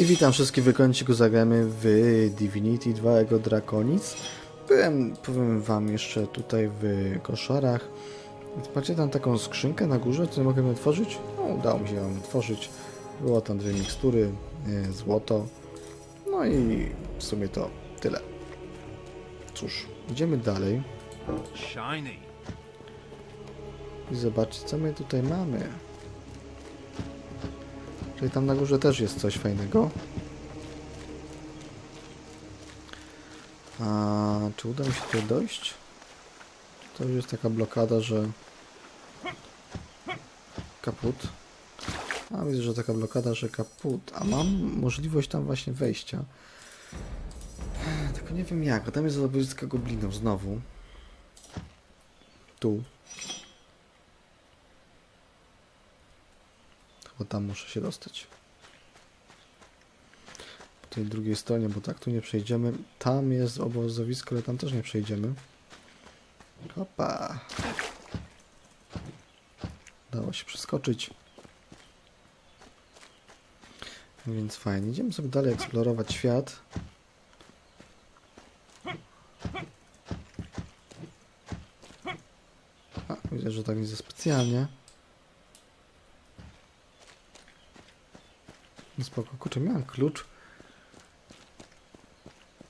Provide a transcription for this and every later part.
I witam wszystkich w kąciku zagramy w Divinity 2 Ego Draconis. Byłem, powiem wam, jeszcze tutaj w koszarach. Macie tam taką skrzynkę na górze, co mogę otworzyć? No, udało mi się ją otworzyć. Było tam dwie mikstury, e, złoto. No i w sumie to tyle. Cóż, idziemy dalej Shiny. i zobaczcie, co my tutaj mamy. Czyli tam na górze też jest coś fajnego. A czy uda mi się tutaj dojść? To już jest taka blokada, że kaput. A widzę, że taka blokada, że kaput. A mam możliwość tam właśnie wejścia. Tylko nie wiem jak. Tam jest lodowiska goblinów znowu. Tu. Chyba tam muszę się dostać. Po tej drugiej stronie, bo tak tu nie przejdziemy. Tam jest obozowisko, ale tam też nie przejdziemy. Hopa. Dało się przeskoczyć. Więc fajnie. Idziemy sobie dalej eksplorować świat. A, widzę, że tak nie za specjalnie. No spoko. Kurczę, miałem klucz.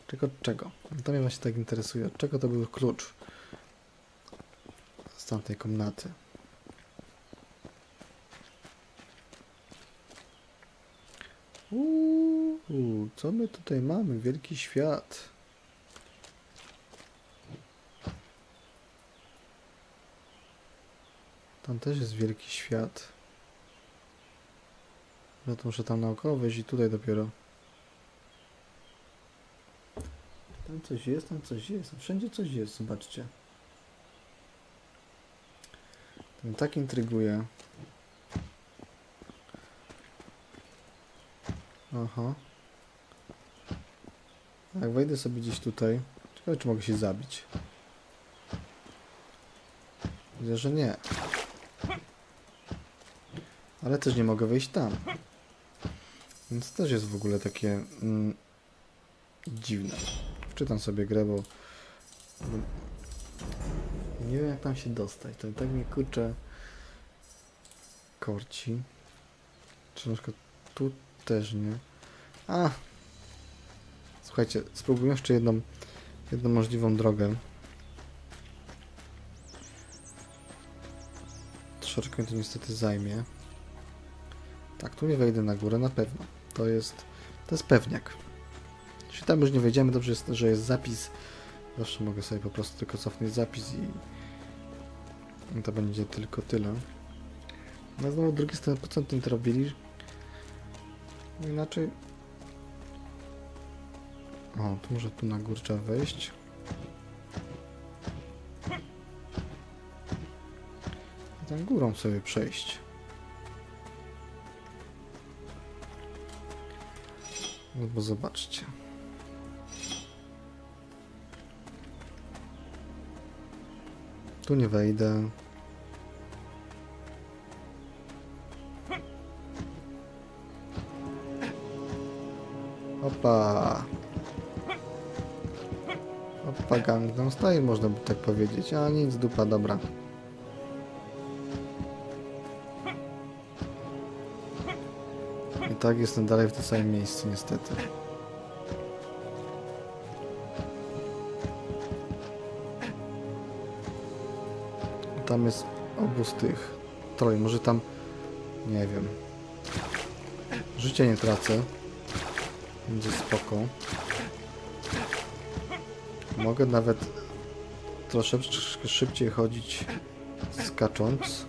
Czego, czego? To mnie właśnie tak interesuje. Od czego to był klucz? Z tamtej komnaty. Uuu, co my tutaj mamy? Wielki świat. Tam też jest wielki świat. No to muszę tam naokoło wejść i tutaj dopiero. Tam coś jest, tam coś jest. Wszędzie coś jest, zobaczcie. To mnie tak intryguje. Aha. Jak wejdę sobie gdzieś tutaj. Ciekawe, czy mogę się zabić. Widzę, że nie. Ale też nie mogę wejść tam. Więc też jest w ogóle takie mm, dziwne. Wczytam sobie grę, bo, bo nie wiem jak tam się dostać. To tak mnie kurczę korci. Czy na przykład tu też nie. A! Słuchajcie, spróbujmy jeszcze jedną, jedną możliwą drogę. Troszeczkę to niestety zajmie. Tak, tu nie wejdę na górę na pewno. To jest, to jest pewniak. Jeśli tam już nie wejdziemy, dobrze jest, że jest zapis. Zawsze mogę sobie po prostu tylko cofnąć zapis i, i to będzie tylko tyle. No znowu drugi strony, po co tym to robili? No inaczej... O, tu może tu na górę wejść. I tam górą sobie przejść. No bo zobaczcie. Tu nie wejdę. Opa. Opa, Gangnam Style można by tak powiedzieć. A nic, dupa, dobra. Tak jestem dalej w tym samym miejscu, niestety. Tam jest obóz tych troj. Może tam... Nie wiem. Życie nie tracę. Będzie spoko. Mogę nawet troszeczkę szybciej chodzić skacząc.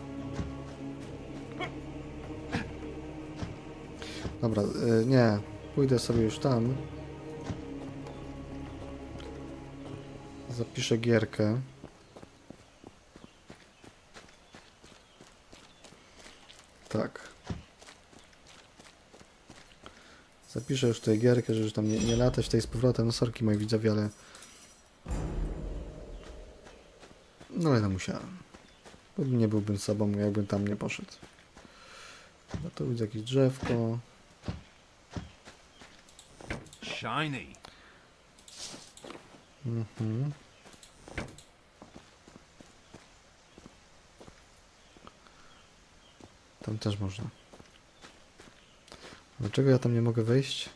Dobra, y, nie. Pójdę sobie już tam. Zapiszę gierkę. Tak. Zapiszę już tutaj gierkę, żeby tam nie, nie latać tutaj z powrotem. No sorki moi widzowie, ale... No ale no musiałem. Nie byłbym sobą, jakbym tam nie poszedł. No to widzę jakieś drzewko. Shiny. Mhm. Tam też można. Dlaczego ja tam nie mogę wejść?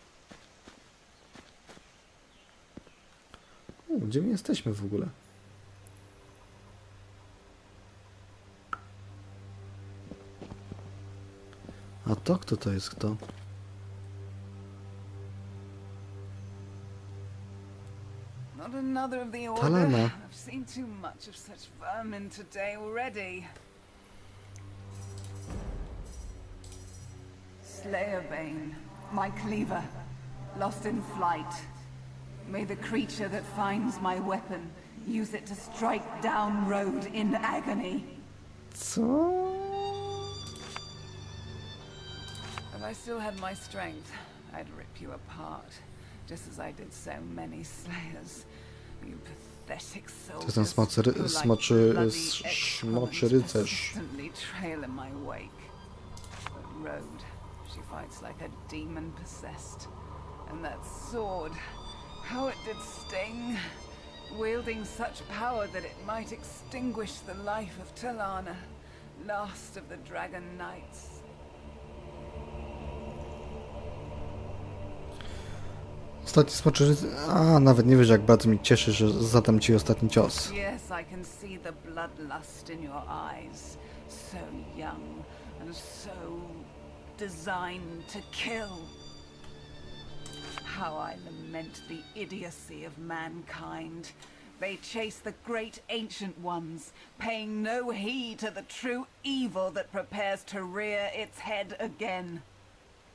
U, gdzie my jesteśmy w ogóle? A to kto to jest kto? Another of the order. Talana. I've seen too much of such vermin today already. Slayerbane, my cleaver, lost in flight. May the creature that finds my weapon use it to strike down Road in agony. Co? If I still had my strength, I'd rip you apart, just as I did so many slayers. You pathetic souls. ten smoczy smoczy- smoczy rycerz. Trail in my wake. But Road, she fights like a demon possessed. And that sword, how it did sting. Wielding such power that it might extinguish the life of Talana, last of the Dragon Knights. Ostatni smoczy... A, nawet nie wiesz jak bardzo mi cieszy, że zadam ci ostatni cios. Yes, I can see the bloodlust in your eyes. So young and so designed to kill. How I lament the idiocy of mankind. They chase the great ancient ones, paying no heed to the true evil that prepares to rear its head again.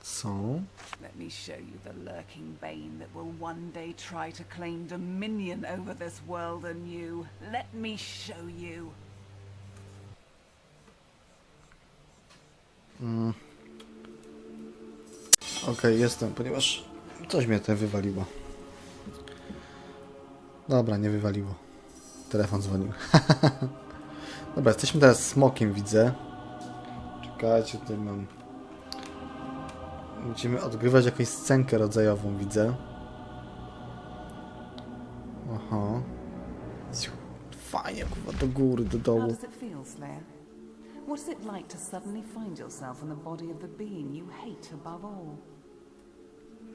Co? Let me show you the lurking bane that will one day try to claim dominion over this world anew. Let me show you. Okej, jestem, ponieważ coś mnie tutaj wywaliło. Dobra, nie wywaliło. Telefon dzwonił. Dobra, jesteśmy teraz smokiem, widzę. Czekajcie, tutaj mam... Będziemy odgrywać jakąś scenkę rodzajową, widzę. Aha. Fajnie, kurwa, do góry, do dołu. Slayer? What's it like to suddenly find yourself in the body of the being you hate above all?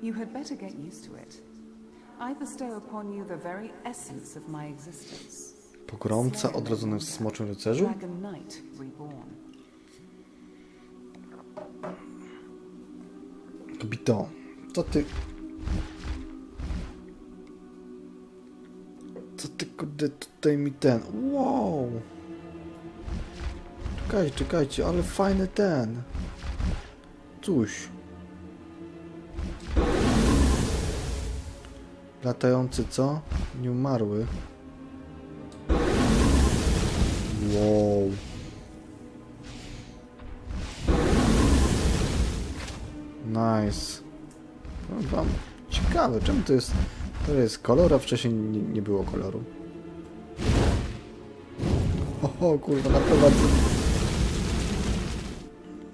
You had better get used to it. I bestow upon you the very essence of my existence. Pogromca odrodzony w smoczym rycerzu? Dragon Knight reborn. Kobito, co ty... Co ty kurde tutaj mi ten... Wow! Czekajcie, czekajcie, ale fajny ten... Coś. Latający co? Nie umarły. Wow. Nice. No, wam ciekawe, czemu to jest. To jest kolor, a wcześniej nie, nie było koloru. Oho, kurwa, naprowadzone.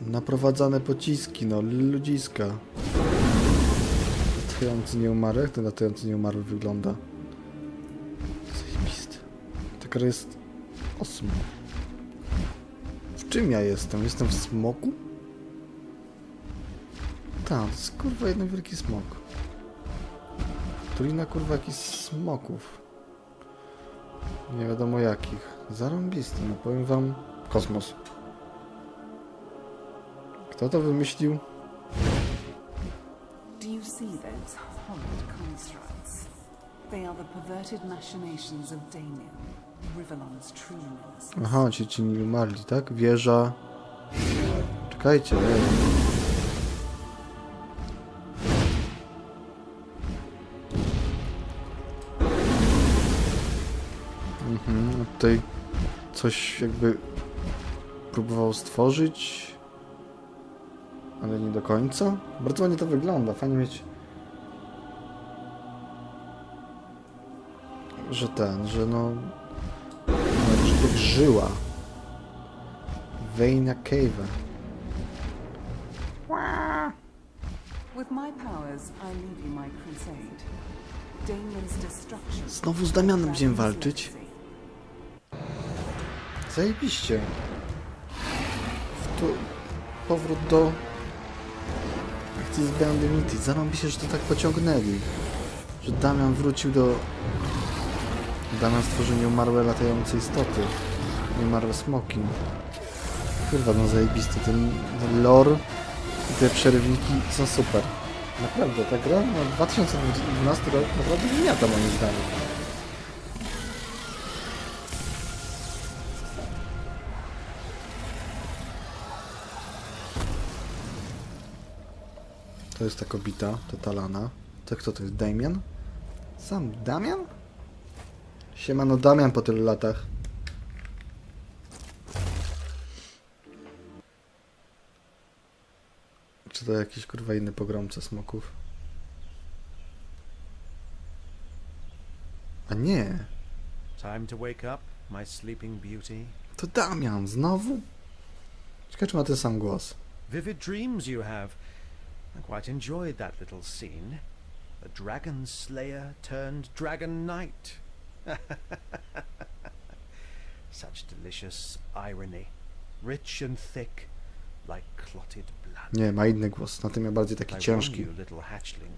Naprowadzane pociski, no, ludziska. Latający nieumarły, jak ten latający nieumarły wygląda? Zajebisty. Taka jest osm. W czym ja jestem? Jestem w smoku? Tak, to jest kurwa jeden wielki smok. Tulina kurwa jakichś smoków. Nie wiadomo jakich. Zarąbisty, no powiem wam. Kosmos. Kto to wymyślił? Do you see those horrid constructs? They are the perverted machinations of Rivalon's true nemesis. Aha, ci ci nie umarli, tak? Wieża. Czekajcie. Coś jakby próbował stworzyć, ale nie do końca. Bardzo ładnie to wygląda, fajnie mieć, że ten, że no jak żyła. Wejna Cave. With my powers, I leave you my crusade. Damien's destruction. Znowu z Damianem będziemy walczyć. Zajebiście. Tu powrót do akcji z Beyond Divinity. Zarąbi się, że to tak pociągnęli. Że Damian wrócił do... Damian stworzył nieumarłe latające istoty. Nieumarłe smoki. Kurwa, no zajebisty. Ten, ten lore i te przerywniki są super. Naprawdę, ta gra na 2012 rok naprawdę wymiata moim zdaniem. To jest ta kobita, to Talana. To kto to jest? Damian? Sam Damian? Siemano Damian po tylu latach. Czy to jakiś kurwa inny pogromca smoków? A nie, Time to wake up, my sleeping beauty. to Damian, znowu? Ciekawe czy ma ten sam głos. Vivid dreams you have. I quite enjoyed that little scene. A dragon slayer turned dragon knight. Such delicious irony. Rich and thick, like clotted blood. Nie, ma inny głos, na tym ja bardziej taki I ciężki. you, little hatchling.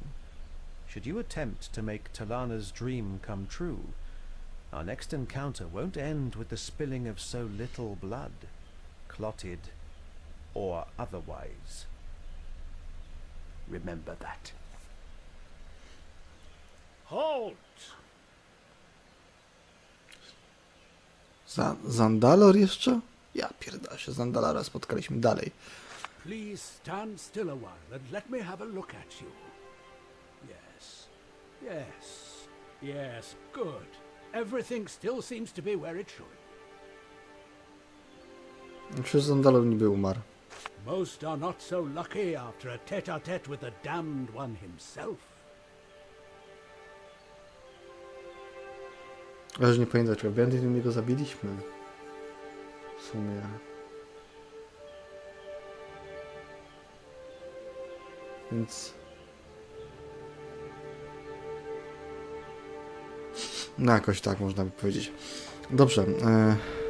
Should you attempt to make Talana's dream come true, our next encounter won't end with the spilling of so little blood, clotted or otherwise. Remember that. Halt! Za Zandalor jeszcze? Ja pierdolę się, Zandalara spotkaliśmy dalej. Please stand still a while and let me have a look at you. Yes. Yes. Yes. Good. Everything still seems to be where it should. Przecież Zandalor niby umarł. Most are not so lucky after a tete-a-tete with the damned one himself. Że nie pamiętam, czy Bandit my go zabiliśmy. W sumie. Więc... No jakoś tak można by powiedzieć. Dobrze. E...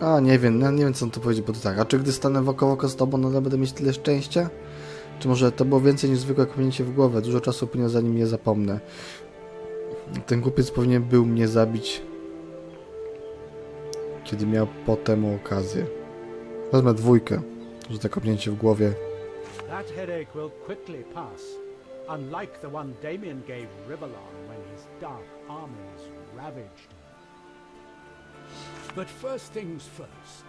A, nie wiem, no, nie wiem co on powiedzieć, bo to tak. A czy gdy stanę wokoło oko z tobą, nadal będę mieć tyle szczęścia? Czy może to było więcej niż zwykłe kopnięcie w głowę? Dużo czasu upłynie zanim je zapomnę. Ten kupiec powinien był mnie zabić, kiedy miał potem okazję. Wezmę dwójkę, że to kopnięcie w głowie. That headache will quickly pass, unlike the one Damien gave Rivellon when his dark armies ravaged. But first things first,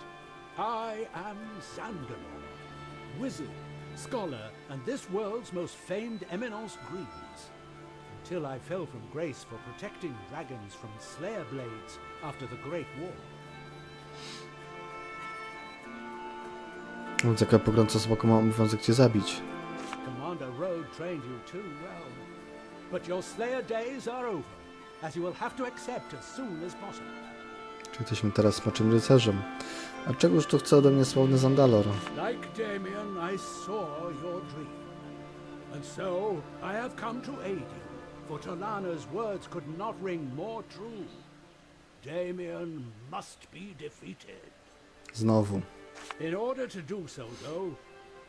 I am Zandalon, wizard, scholar, and this world's most famed eminence grise, until I fell from grace for protecting dragons from slayer blades after the Great War. Więc jaka pogrąca smoku ma obowiązek cię zabić. Commander Road trained you too well. But your Slayer days are over, as you will have to accept as soon as possible. Czy jesteśmy teraz smoczym rycerzem? A czegoż tu chce ode mnie sławny Zandalor? Like Damien, I saw your dream. And so I have come to aid you, for Talana's words could not ring more true. Damien must be defeated. Znowu. In order to do so, though,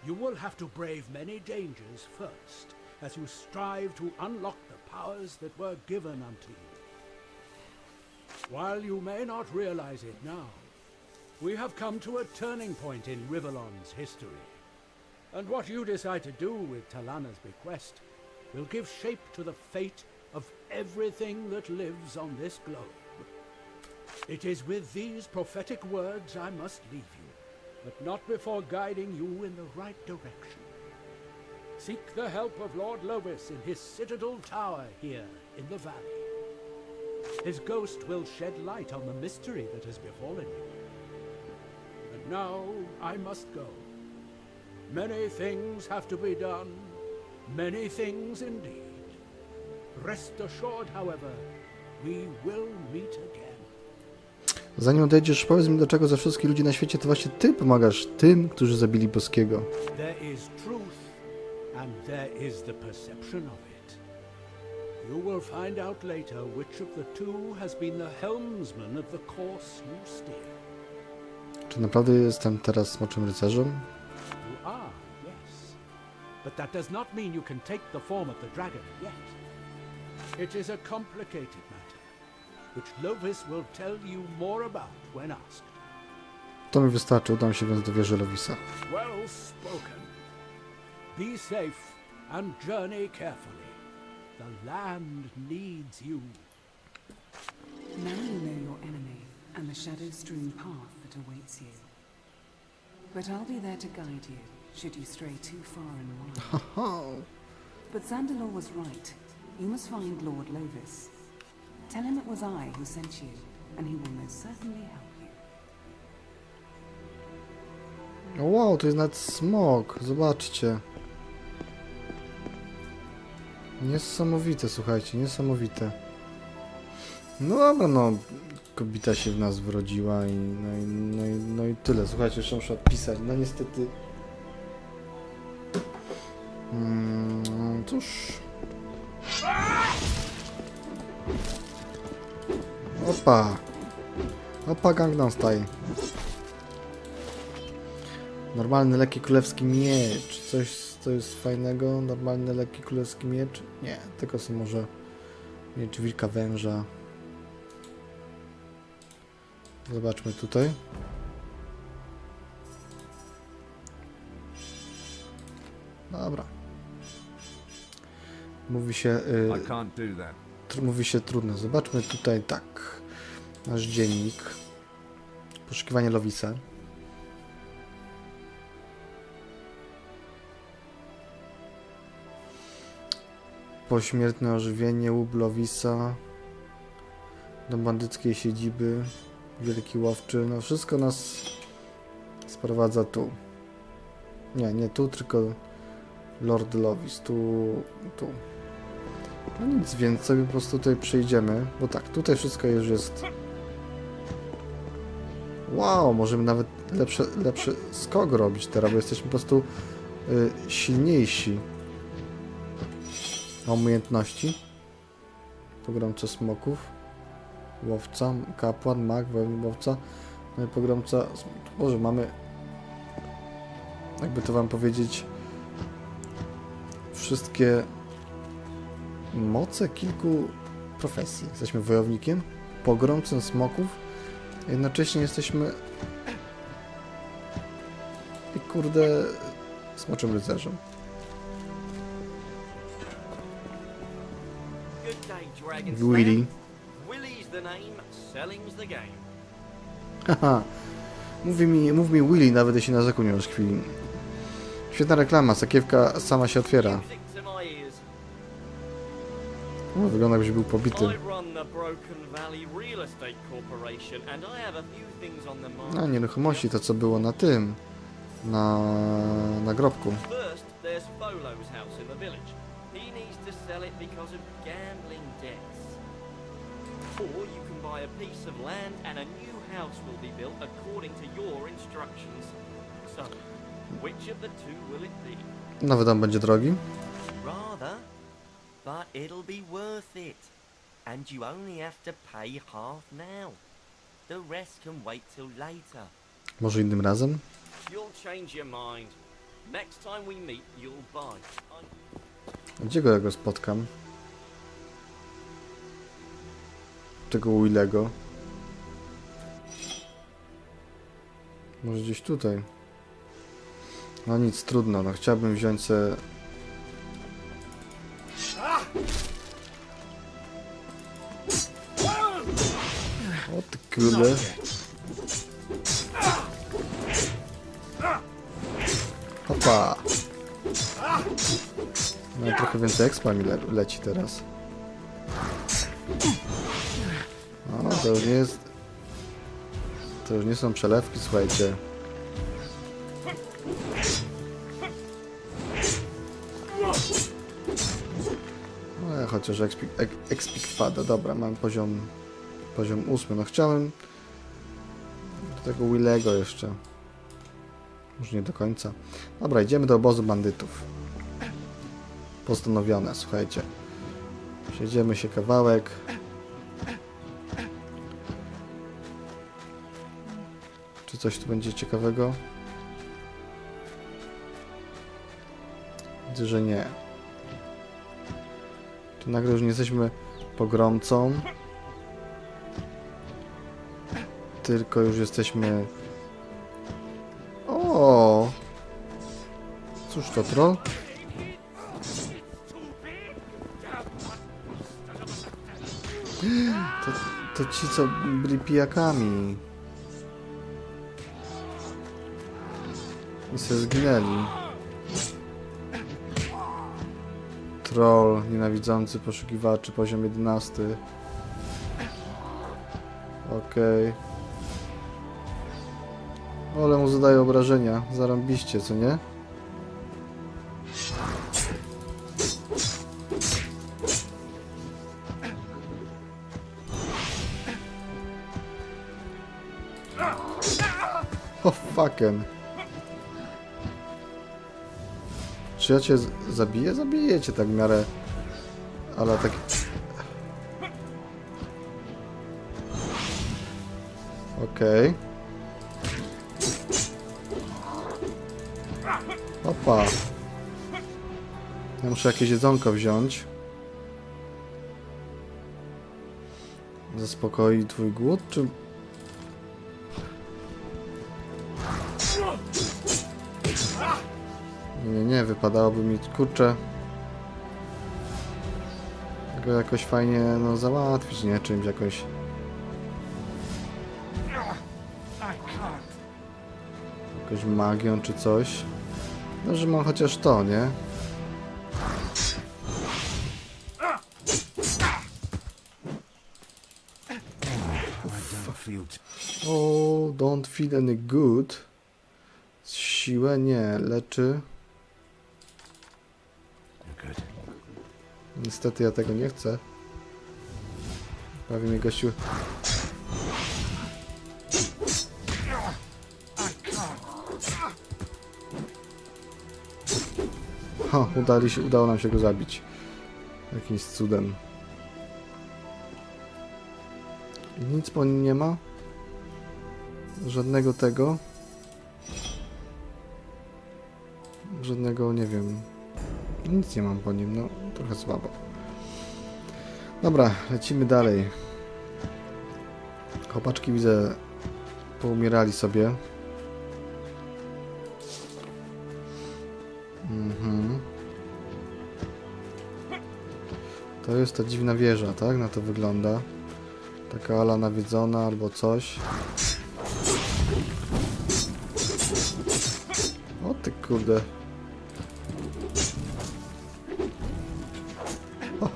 you will have to brave many dangers first, as you strive to unlock the powers that were given unto you. While you may not realize it now, we have come to a turning point in Rivellon's history. And what you decide to do with Talana's bequest will give shape to the fate of everything that lives on this globe. It is with these prophetic words I must leave you, but not before guiding you in the right direction. Seek the help of Lord Lovis in his citadel tower here in the valley. His ghost will shed light on the mystery that has befallen you. And now I must go. Many things have to be done, many things indeed. Rest assured, however, we will meet again. Zanim odejdziesz, powiedz mi, dlaczego ze wszystkich ludzi na świecie to właśnie ty pomagasz tym, którzy zabili Boskiego. There is truth, and there is the perception of it. You will find out later which of the two has been the helmsman of the course you steer. Czy naprawdę jestem teraz smoczym rycerzem? You are, yes. But that does not mean you can take the form of the dragon yet. It is a complicated matter, which Lovis will tell you more about when asked. To mi wystarczy, udam się więc do wieży Lovisa. Well spoken. Be safe and journey carefully. The land needs you. Now you know your enemy and the shadow-strewn path that awaits you. But I'll be there to guide you, should you stray too far and wide. But Zandalor was right. You must find Lord Lovis. Tell him it was I who sent you, and he will most certainly help you. O wow, to jest nawet smok, zobaczcie. Niesamowite, słuchajcie, niesamowite. No dobra, no, kobieta się w nas wrodziła i no i, no i, no i tyle. Słuchajcie, jeszcze muszę odpisać. No niestety... Mm, cóż... Opa! Opa, Gangnam Style. Normalny lekki królewski miecz. Coś, co jest fajnego. Normalny lekki królewski miecz. Nie, tylko są może miecz wilka węża. Zobaczmy tutaj. Dobra. Mówi się, y, mówi się trudno. Zobaczmy tutaj tak. Nasz dziennik. Poszukiwanie Lowisa. Pośmiertne ożywienie łup Lowisa. Do bandyckiej siedziby. Wielki łowczy. No wszystko nas sprowadza tu. Nie, nie tu, tylko Lord Lowis. Tu, tu. No nic, więc sobie po prostu tutaj przejdziemy, bo tak, tutaj wszystko już jest... Wow, możemy nawet lepszy, lepszy skok robić teraz, bo jesteśmy po prostu y, silniejsi. A Umiejętności. Pogromca smoków. Łowca, kapłan, mag, łowca. No i pogromca... Boże, mamy... Jakby to wam powiedzieć... Wszystkie moce kilku profesji. Jesteśmy wojownikiem, pogromcem smoków, jednocześnie jesteśmy i kurde smoczym rycerzem. Lair. Willy's the name, selling's the game. Haha. Mówi mi, mów mi Willy, nawet jeśli na rzeku nie masz chwili. Świetna reklama, sakiewka sama się otwiera. Music to my ears. O, wygląda jakbyś był pobity. No, nieruchomości, to co było na tym, na nagrobku. First, there's Folo's house in the village. He needs to sell it because of gambling debts. Or you can buy a piece of land and a new house will be built according to your instructions. So, which of the two will it be? Nowy dom będzie drogi. Rather, but it'll be worth it. And you only have to pay half now. The rest can wait till later. Może innym razem? You'll change your mind. Next time we meet, you'll buy. Gdzie go ja go spotkam? Tego Willego. Może gdzieś tutaj. No nic, trudno. No chciałbym wziąć se... O ty. No trochę więcej expa mi le leci teraz. No, to już nie jest... To już nie są przelewki, słuchajcie. No, chociaż expik wpada. Dobra, mam poziom... Poziom ósmy. No chciałem Do tego Willego jeszcze. Już nie do końca. Dobra, idziemy do obozu bandytów. Postanowione, słuchajcie. Przejdziemy się kawałek. Czy coś tu będzie ciekawego? Widzę, że nie. Tu nagle już nie jesteśmy pogromcą. Tylko już jesteśmy... O! Cóż to, troll? To, ci, co byli pijakami. I se zginęli. Troll, nienawidzący poszukiwaczy, poziom 11. Okej. Ale mu zadaje obrażenia. Zarąbiście, co nie? Fucking. Czy ja cię zabiję? Zabiję cię tak w miarę. Ale tak. Okej. Opa. Ja muszę jakieś jedzonko wziąć. Zaspokoi twój głód, czy... Nie, wypadałoby mi, kurczę... Go jakoś fajnie, no, załatwić, nie? Czymś jakoś... Jakąś magią czy coś. No, że mam chociaż to, nie? I don't feel t- O, don't feel any good. Siłę nie, leczy. Niestety ja tego nie chcę. Prawie mi gościu... Ha, udali się, udało nam się go zabić. Jakimś cudem. Nic po nim nie ma. Żadnego tego. Żadnego, nie wiem. Nic nie mam po nim, no trochę słabo. Dobra, lecimy dalej. Chłopaczki widzę poumierali sobie. Mhm. To jest ta dziwna wieża, tak? Na to wygląda. Taka ala nawiedzona albo coś. O ty kurde.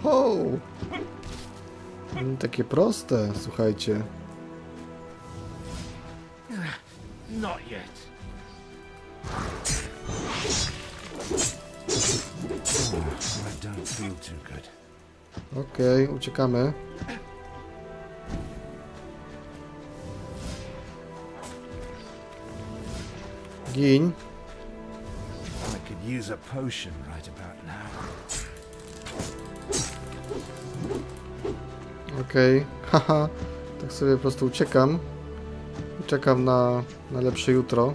Mm, Takie proste, słuchajcie. Not yet. Okej, uciekamy. Gin. I could use a potion right about now. Okej, haha. Tak sobie po prostu uciekam. I czekam na, na lepsze jutro.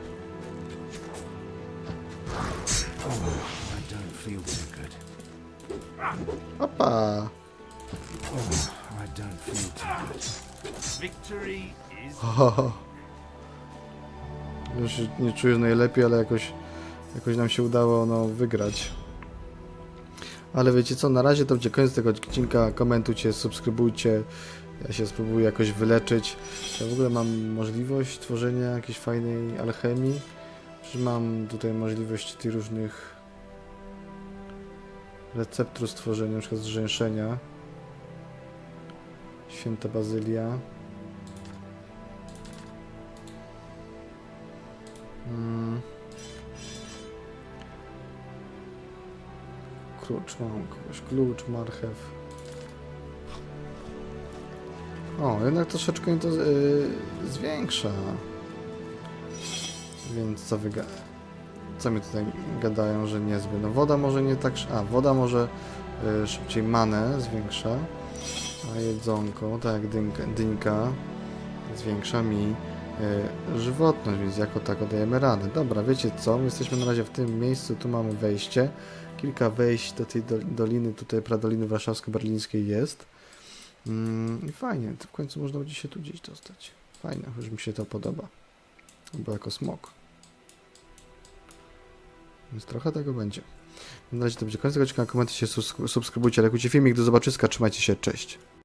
Opa! Już nie czuję najlepiej, ale jakoś, jakoś nam się udało no, wygrać. Ale wiecie co, na razie to będzie koniec tego odcinka. Komentujcie, subskrybujcie. Ja się spróbuję jakoś wyleczyć. Ja w ogóle mam możliwość tworzenia jakiejś fajnej alchemii. Czy mam tutaj możliwość tych różnych receptur stworzenia, przykład zrzęszenia. Święta Bazylia. Mm. Klucz mam kogoś. Klucz, marchew. O, jednak troszeczkę to yy, zwiększa Więc co wy ga- Co mi tutaj gadają, że niezły? No woda może nie tak... A, woda może y, szybciej manę zwiększa. A jedzonko, tak dynka, dynka zwiększa mi żywotność, więc jako tako dajemy radę. Dobra, wiecie co? My jesteśmy na razie w tym miejscu, tu mamy wejście. Kilka wejść do tej dol- doliny, tutaj pradoliny warszawsko-berlińskiej jest. Mm, fajnie, to w końcu można będzie się tu gdzieś dostać. Fajne, już mi się to podoba. Bo jako smok. Więc trochę tego będzie. Na razie to będzie koniec tego odcinka. Komentujcie, subskrybujcie, lajkujcie filmik. Do zobaczyska, trzymajcie się, cześć.